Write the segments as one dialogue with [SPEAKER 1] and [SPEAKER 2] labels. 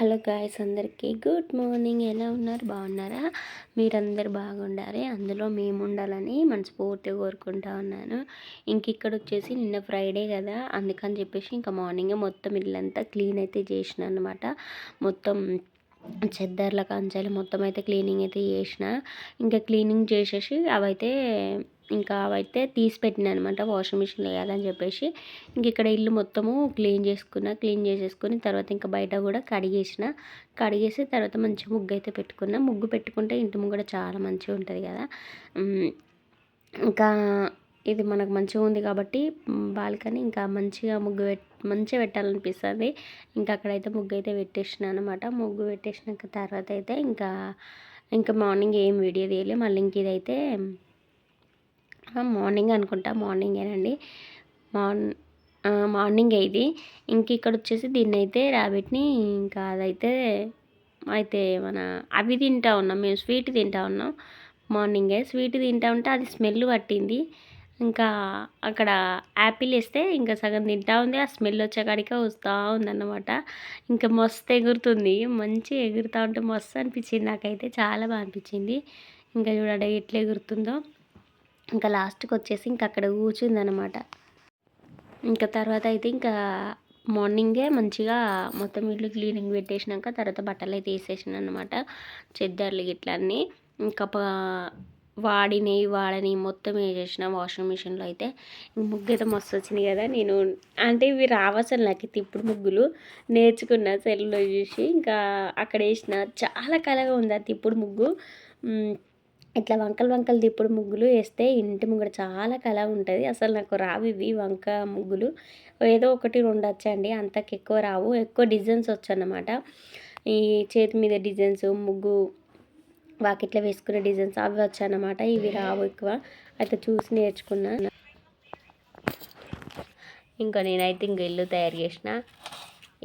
[SPEAKER 1] Hello guys అందరికీ good morning. ఎలా ఉన్నారు? బాగున్నారా? మీరందరు బాగుండాలి అందులో మేము ఉండాలని మనస్ఫూర్తిగా కోరుకుంటా ఉన్నాను. ఇంక ఇక్కడ వచ్చేసి నిన్న ఫ్రైడే కదా అందుకని చెప్పేసి ఇంకా మార్నింగే మొత్తం ఇల్లంతా క్లీన్ అయితే చేసిన అనమాట మొత్తం చెద్దర్ల కంచెలు మొత్తం అయితే క్లీనింగ్ అయితే చేసిన. ఇంకా క్లీనింగ్ చేసేసి అవైతే ఇంకా అవైతే తీసి పెట్టిన అనమాట వాషింగ్ మిషన్ వేయాలని చెప్పేసి. ఇంక ఇక్కడ ఇల్లు మొత్తము క్లీన్ చేసుకున్న క్లీన్ చేసేసుకుని తర్వాత ఇంకా బయట కూడా కడిగేసిన. కడిగేసి తర్వాత మంచి ముగ్గు అయితే పెట్టుకున్న. ముగ్గు పెట్టుకుంటే ఇంటి ముగ్గు కూడా చాలా మంచిగా ఉంటుంది కదా. ఇంకా ఇది మనకు మంచిగా ఉంది కాబట్టి బాల్కనీ ఇంకా మంచిగా ముగ్గు మంచిగా పెట్టాలనిపిస్తుంది. ఇంకా అక్కడైతే ముగ్గు అయితే పెట్టేసిన అనమాట ముగ్గు పెట్టేసినాక తర్వాత అయితే ఇంకా ఇంకా మార్నింగ్ ఏం వీడియో తీయలే. మళ్ళీ ఇంక ఇదైతే మార్నింగ్ అనుకుంటా. మార్నింగేనండి మార్న్ మార్నింగ్ ఇది. ఇంక ఇక్కడ వచ్చేసి దీన్ని అయితే ర్యాబిట్ని ఇంకా అదైతే అయితే మన అవి తింటా ఉన్నాం. మేము స్వీట్ తింటా ఉన్నాం మార్నింగే. స్వీట్ తింటా ఉంటే అది స్మెల్ పట్టింది. ఇంకా అక్కడ యాపిల్ వేస్తే ఇంకా సగం తింటా ఉంది. ఆ స్మెల్ వచ్చే కాడికే వస్తూ ఉందన్నమాట. ఇంకా మస్తు ఎగురుతుంది. మంచి ఎగురుతూ ఉంటే మస్తు అనిపించింది. నాకైతే చాలా బాగా అనిపించింది. ఇంకా చూడండి ఎట్లా ఎగురుతుందో. ఇంకా లాస్ట్కి వచ్చేసి ఇంకా అక్కడ కూర్చుందనమాట ఇంకా తర్వాత అయితే ఇంకా మార్నింగే మంచిగా మొత్తం ఇల్లు క్లీనింగ్ పెట్టేసినాక తర్వాత బట్టలు అయితే వేసేసాను అనమాట చెద్దర్లు గిట్ల అన్నీ ఇంకా వాడినవి వాడని మొత్తం వేసేసిన వాషింగ్ మిషన్లో అయితే ముగ్గు అయితే మస్తు వచ్చినాయి కదా. నేను అంటే ఇవి రావసలు నాకు తిప్పుడు ముగ్గులు. నేర్చుకున్న సెల్లో చూసి ఇంకా అక్కడ వేసిన చాలా కలగా ఉంది ఆ తిప్పుడు ముగ్గు. ఇట్లా వంకలు వంకలు తిప్పుడు ముగ్గులు వేస్తే ఇంటి ముంగడ చాలా కళ ఉంటుంది. అసలు నాకు రావు ఇవి వంక ముగ్గులు. ఏదో ఒకటి రెండు వచ్చండి అంతకు ఎక్కువ రావు. ఎక్కువ డిజైన్స్ వచ్చన్నమాట. ఈ చేతి మీద డిజైన్స్ ముగ్గు వాకిట్లో వేసుకునే డిజైన్స్ అవి వచ్చాయన్నమాట. ఇవి రావు ఎక్కువ. అయితే చూసి నేర్చుకున్నా. ఇంకా నేనైతే ఇంక ఇల్లు తయారు చేసిన.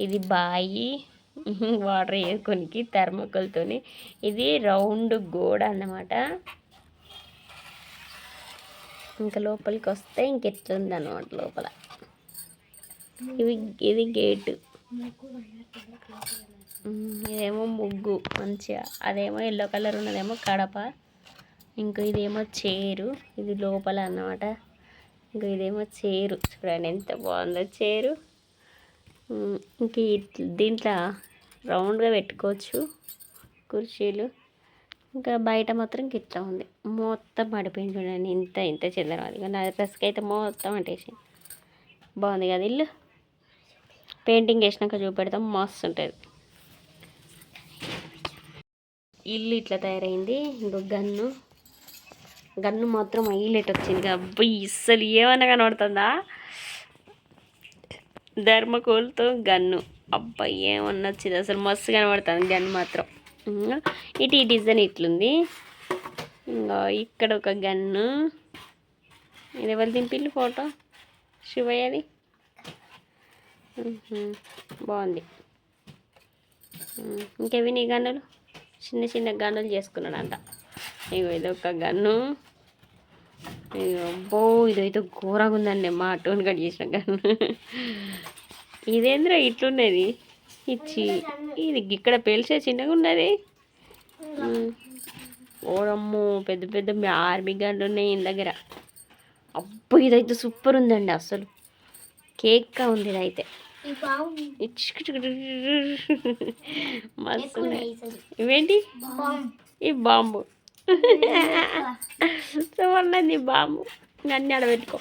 [SPEAKER 1] ఇది బాయి వాటర్ వేసుకొనికి థర్మకోల్తో ఇది రౌండ్ గోడ అన్నమాట. ఇంకా లోపలికి వస్తే ఇంకెట్లుంది అనమాట లోపల. ఇవి ఇది గేటు. ఇదేమో ముగ్గు మంచిగా. అదేమో ఎల్లో కలర్ ఉన్నదేమో కడప. ఇంకా ఇదేమో చేరు ఇది లోపల అన్నమాట. ఇంకా ఇదేమో చేరు. చూడండి ఎంత బాగుందో చేరు. ఇంక దీంట్లో రౌండ్గా పెట్టుకోవచ్చు కుర్చీలు. ఇంకా బయట మాత్రం ఇట్లా ఉంది. మొత్తం పడిపోయింది చూడండి. ఇంత ఇంత అది. నా డ్రెస్కి అయితే మొత్తం అంటేసింది. బాగుంది కదా ఇల్లు? పెయింటింగ్ వేసినాక చూపెడతాం. మస్తు ఉంటుంది. ఇల్లు ఇట్లా తయారైంది. ఇంకో గన్ను. గన్ను మాత్రం హైలైట్ వచ్చింది అబ్బాయి ఇస్సలు ఏమన్నా కనబడుతుందా? ధర్మకోల్తో గన్ను. అబ్బాయి ఏమన్నా వచ్చింది? అసలు మస్తు కనబడుతుంది గన్ను మాత్రం. ఇటు ఈ డిజైన్ ఇట్లుంది. ఇంకా ఇక్కడ ఒక గన్ను. ఇది ఎవరు దింపిల్లు ఫోటో? శివయ్యది బాగుంది. ఇంకేవి నీ గన్నులు? చిన్న చిన్న గన్నులు చేసుకున్నాడంట ఇగో ఇది ఒక గన్ను. అబ్బో ఇదైతే ఘోరంగా ఉందండి మా అటోని కట్ చేసిన గన్ను. ఇదేంద్రా ఇట్లున్నది? ఇచ్చి ఇది ఇక్కడ పేల్చే చిన్నగా ఉన్నది? ఓరమ్మో పెద్ద పెద్ద ఆర్మీ గన్లు ఉన్నాయి ఈయన దగ్గర. అబ్బో ఇదైతే సూపర్ ఉందండి అసలు. కేక్గా ఉంది ఇదైతే. మస్తు ఇవేంటి ఈ బాంబు చూడండి బాంబు అన్నీ ఆడబెట్టుకో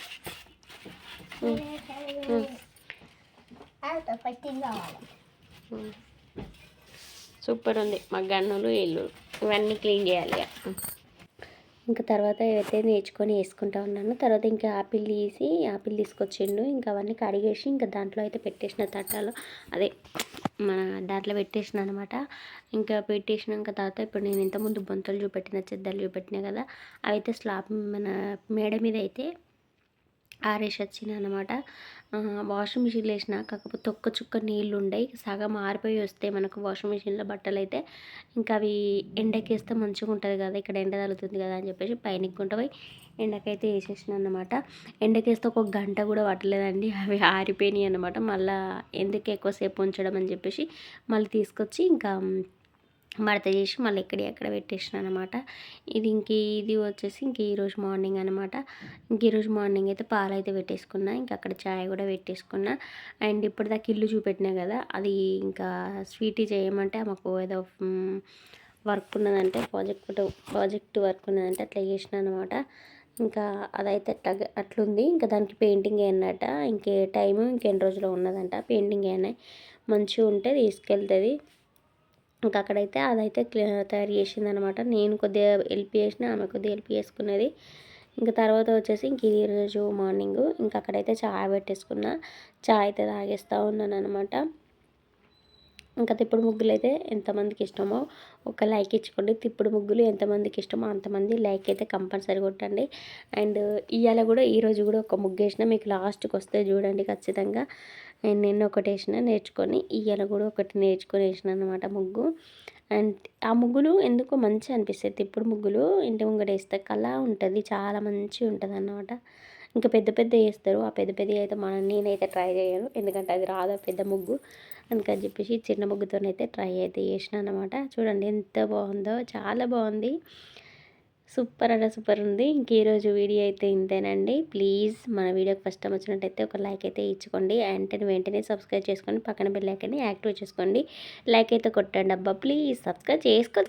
[SPEAKER 1] సూపర్ ఉంది మా గన్నులు ఇల్లు ఇవన్నీ క్లీన్ చేయాలి. ఇంకా తర్వాత అయితే నేర్చుకొని వేసుకుంటా ఉన్నాను తర్వాత ఇంకా ఆపిల్ తీసి ఆపిల్ తీసుకొచ్చిండు. ఇంకా అవన్నీ కడిగేసి ఇంకా దాంట్లో అయితే పెట్టేసిన తట్టాలో అదే మన దాంట్లో పెట్టేసిన అనమాట ఇంకా పెట్టేసినాక తర్వాత ఇప్పుడు నేను ఇంతకుముందు బొంతలు చూపెట్టిన చెద్దలు చూపెట్టినా కదా అయితే స్లాబ్ మన మేడ మీద అయితే ఆరేసి వచ్చిన అనమాట వాషింగ్ మిషన్లో వేసిన కాకపోతే ఒక్క చుక్క నీళ్ళు ఉండయి సగం ఆరిపోయి వస్తే మనకు వాషింగ్ మిషన్లో బట్టలు అయితే ఇంకా అవి ఎండకేస్తే మంచిగా ఉంటుంది కదా ఇక్కడ ఎండ తగులుతుంది కదా అని చెప్పేసి పైన పోయి ఎండకైతే వేసేసిన అనమాట ఎండకేస్తే ఒక గంట కూడా పట్టలేదండి అవి ఆరిపోయినాయి అనమాట మళ్ళీ ఎందుకు ఎక్కువసేపు ఉంచడం అని చెప్పేసి మళ్ళీ తీసుకొచ్చి ఇంకా మడత చేసి మళ్ళీ ఎక్కడి ఎక్కడ పెట్టేసిన అనమాట ఇది ఇంక ఇది వచ్చేసి ఇంక ఈరోజు మార్నింగ్ అనమాట ఇంక ఈరోజు మార్నింగ్ అయితే పాలు అయితే పెట్టేసుకున్నా ఇంకా అక్కడ చాయ్ కూడా పెట్టేసుకున్నా. అండ్ ఇప్పుడు దాకా ఇల్లు చూపెట్టినా కదా అది ఇంకా స్వీటీ చేయమంటే మాకు ఏదో వర్క్ ఉన్నదంటే ప్రాజెక్ట్ ప్రాజెక్ట్ వర్క్ ఉన్నదంటే అట్లా చేసిన అనమాట ఇంకా అదైతే అట్లా అట్లుంది. ఇంకా దానికి పెయింటింగ్ అన్నట ఇంకే టైము ఇంకెన్ని రోజులు ఉన్నదంట. పెయింటింగ్ అయినాయి మంచిగా ఉంటే తీసుకెళ్తుంది. ఇంకా అక్కడైతే అదైతే తయారు చేసింది అనమాట నేను కొద్దిగా హెల్ప్ చేసిన ఆమె కొద్దిగా హెల్ప్ చేసుకున్నది. ఇంకా తర్వాత వచ్చేసి ఇంక ఈరోజు రోజు మార్నింగ్. ఇంకా అక్కడైతే చాయ్ పెట్టేసుకున్న. చాయ్ అయితే తాగేస్తూ ఉన్నాను అనమాట ఇంకా తిప్పుడు ముగ్గులు అయితే ఎంతమందికి ఇష్టమో ఒక లైక్ ఇచ్చుకోండి. తిప్పుడు ముగ్గులు ఎంతమందికి ఇష్టమో అంతమంది లైక్ అయితే కంపల్సరీ కొట్టండి. అండ్ ఇవాళ కూడా ఈరోజు కూడా ఒక ముగ్గు వేసిన మీకు లాస్ట్కి వస్తే చూడండి ఖచ్చితంగా. అండ్ నిన్న ఒకటి వేసిన నేర్చుకొని ఇవాళ కూడా ఒకటి నేర్చుకొని వేసిన అనమాట ముగ్గు. అండ్ ఆ ముగ్గులు ఎందుకో మంచిగా అనిపిస్తాయి. తిప్పుడు ముగ్గులు ఇంటి ముంగట వేస్తే కళ ఉంటుంది చాలా మంచిగా ఉంటుంది అన్నమాట. ఇంకా పెద్ద పెద్ద వేస్తారు. ఆ పెద్ద పెద్ద అయితే మన నేనైతే ట్రై చేయను. ఎందుకంటే అది రాదు పెద్ద ముగ్గు. అందుకని చెప్పేసి చిన్న ముగ్గుతోనైతే ట్రై అయితే చేసిన అనమాట చూడండి ఎంత బాగుందో చాలా బాగుంది. సూపర్ అంటే సూపర్ ఉంది. ఇంక ఈరోజు వీడియో అయితే ఇంతేనండి. ప్లీజ్ మన వీడియోకి ఫస్ట్ టైం వచ్చినట్టయితే ఒక లైక్ అయితే ఇచ్చుకోండి. వెంటనే వెంటనే సబ్స్క్రైబ్ చేసుకోండి పక్కన బెల్ ఐకన్ని యాక్టివేట్ చేసుకోండి. లైక్ అయితే కొట్టండి అబ్బా. ప్లీజ్ సబ్స్క్రైబ్ చేసుకో